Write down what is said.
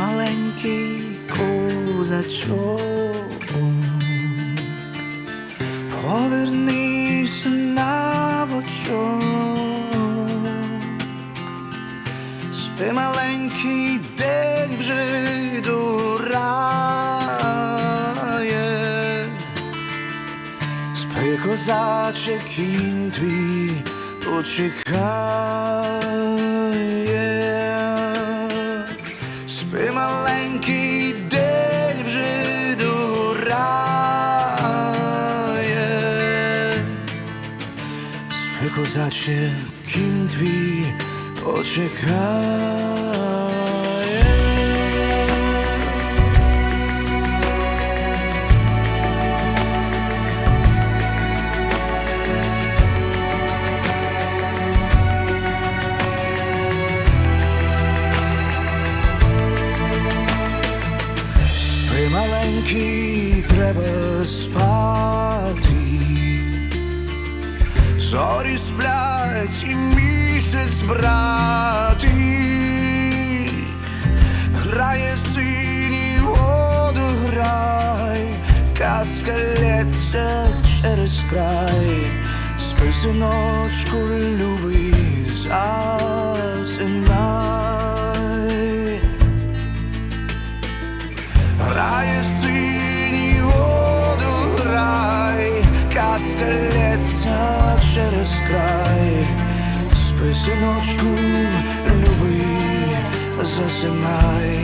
маленький козачок. Повернися на бочок, спи маленький день вже дурає, спи козаче кінь твій почекає спи маленький день вже дурає. Спи, козаче, кінь твій почекає. Треба спати. Зорі сплять і місяць брати, грає синій воду грай, казка лється через край, спи, синочку, любий, засинай. Казка лється через край, спи, синочку, люби, засинай.